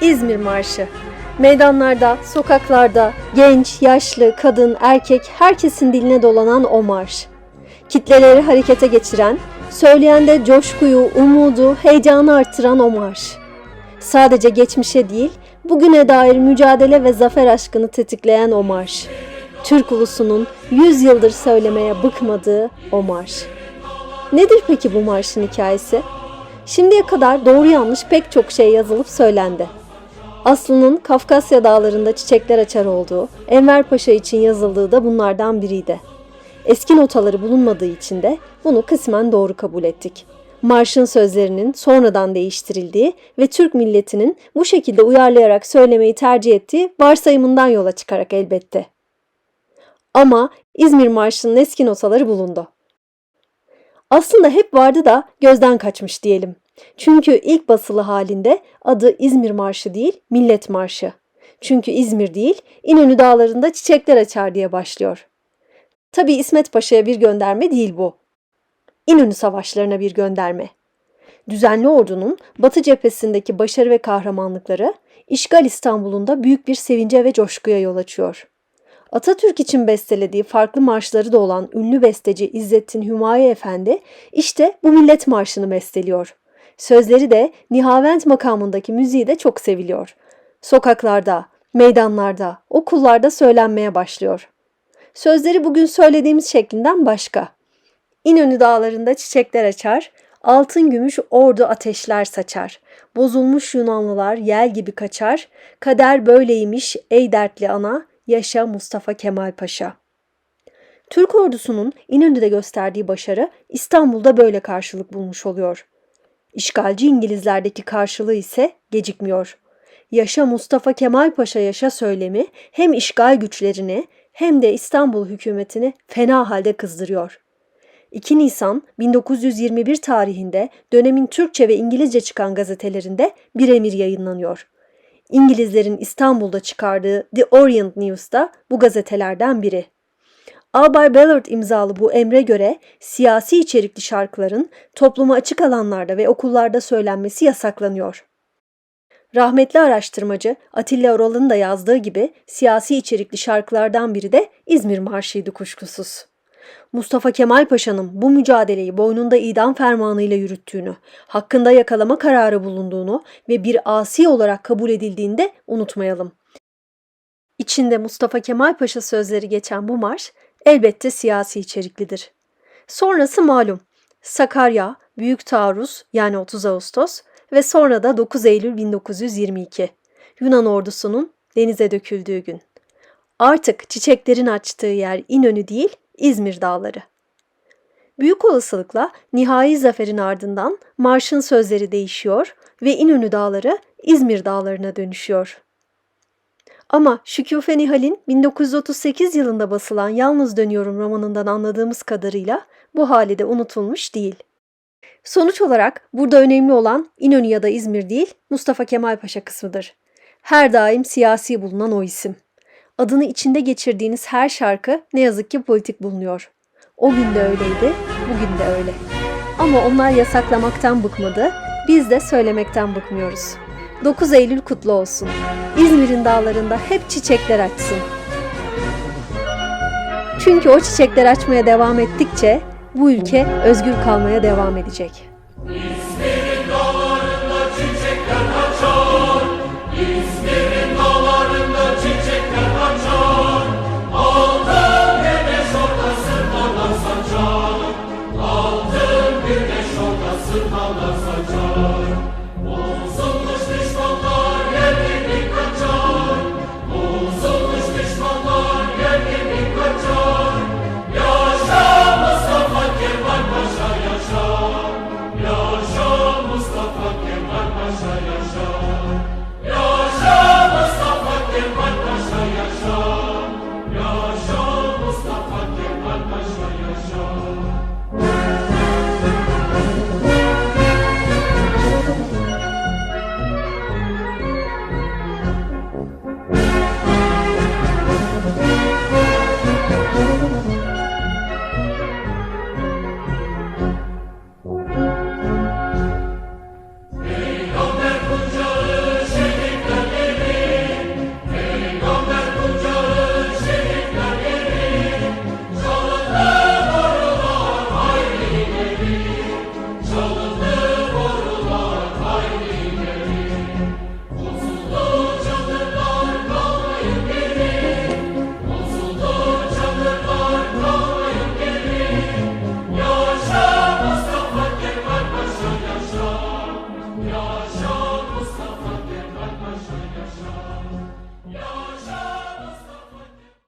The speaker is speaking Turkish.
İzmir Marşı. Meydanlarda, sokaklarda genç, yaşlı, kadın, erkek herkesin diline dolanan o marş. Kitleleri harekete geçiren, söyleyende coşkuyu, umudu, heyecanı arttıran o marş. Sadece geçmişe değil, bugüne dair mücadele ve zafer aşkını tetikleyen o marş. Türk ulusunun 100 yıldır söylemeye bıkmadığı o marş. Nedir peki bu marşın hikayesi? Şimdiye kadar doğru yanlış pek çok şey yazılıp söylendi. Aslı'nın Kafkasya dağlarında çiçekler açar olduğu, Enver Paşa için yazıldığı da bunlardan biriydi. Eski notaları bulunmadığı için de bunu kısmen doğru kabul ettik. Marşın sözlerinin sonradan değiştirildiği ve Türk milletinin bu şekilde uyarlayarak söylemeyi tercih ettiği varsayımından yola çıkarak elbette. Ama İzmir Marşı'nın eski notaları bulundu. Aslında hep vardı da gözden kaçmış diyelim. Çünkü ilk basılı halinde adı İzmir Marşı değil, Millet Marşı. Çünkü İzmir değil, İnönü Dağları'nda çiçekler açar diye başlıyor. Tabi İsmet Paşa'ya bir gönderme değil bu. İnönü savaşlarına bir gönderme. Düzenli ordunun Batı cephesindeki başarı ve kahramanlıkları işgal İstanbul'un da büyük bir sevince ve coşkuya yol açıyor. Atatürk için bestelediği farklı marşları da olan ünlü besteci İzzettin Hümayi Efendi işte bu millet marşını besteliyor. Sözleri de Nihavent makamındaki müziği de çok seviliyor. Sokaklarda, meydanlarda, okullarda söylenmeye başlıyor. Sözleri bugün söylediğimiz şeklinden başka. İnönü dağlarında çiçekler açar, altın gümüş ordu ateşler saçar. Bozulmuş Yunanlılar yel gibi kaçar, kader böyleymiş ey dertli ana, yaşa Mustafa Kemal Paşa. Türk ordusunun İnönü'de gösterdiği başarı İstanbul'da böyle karşılık bulmuş oluyor. İşgalci İngilizlerdeki karşılığı ise gecikmiyor. Yaşa Mustafa Kemal Paşa yaşa söylemi hem işgal güçlerini hem de İstanbul hükümetini fena halde kızdırıyor. 2 Nisan 1921 tarihinde dönemin Türkçe ve İngilizce çıkan gazetelerinde bir emir yayınlanıyor. İngilizlerin İstanbul'da çıkardığı The Orient News'da bu gazetelerden biri. Albay Ballard imzalı bu emre göre siyasi içerikli şarkıların topluma açık alanlarda ve okullarda söylenmesi yasaklanıyor. Rahmetli araştırmacı Atilla Oral'ın da yazdığı gibi siyasi içerikli şarkılardan biri de İzmir Marşı'ydı kuşkusuz. Mustafa Kemal Paşa'nın bu mücadeleyi boynunda idam fermanıyla yürüttüğünü, hakkında yakalama kararı bulunduğunu ve bir asi olarak kabul edildiğini de unutmayalım. İçinde Mustafa Kemal Paşa sözleri geçen bu marş elbette siyasi içeriklidir. Sonrası malum. Sakarya, Büyük Taarruz yani 30 Ağustos ve sonra da 9 Eylül 1922. Yunan ordusunun denize döküldüğü gün. Artık çiçeklerin açtığı yer İnönü değil, İzmir Dağları. Büyük olasılıkla nihai zaferin ardından marşın sözleri değişiyor ve İnönü Dağları İzmir Dağları'na dönüşüyor. Ama Şüküfe Nihal'in 1938 yılında basılan Yalnız Dönüyorum romanından anladığımız kadarıyla bu hali de unutulmuş değil. Sonuç olarak burada önemli olan İnönü ya da İzmir değil Mustafa Kemal Paşa kısmıdır. Her daim siyasi bulunan o isim. Adını içinde geçirdiğiniz her şarkı ne yazık ki politik bulunuyor. O gün de öyleydi, bugün de öyle. Ama onlar yasaklamaktan bıkmadı, biz de söylemekten bıkmıyoruz. 9 Eylül kutlu olsun. İzmir'in dağlarında hep çiçekler açsın. Çünkü o çiçekler açmaya devam ettikçe bu ülke özgür kalmaya devam edecek. Altın güneş ortasından saçar.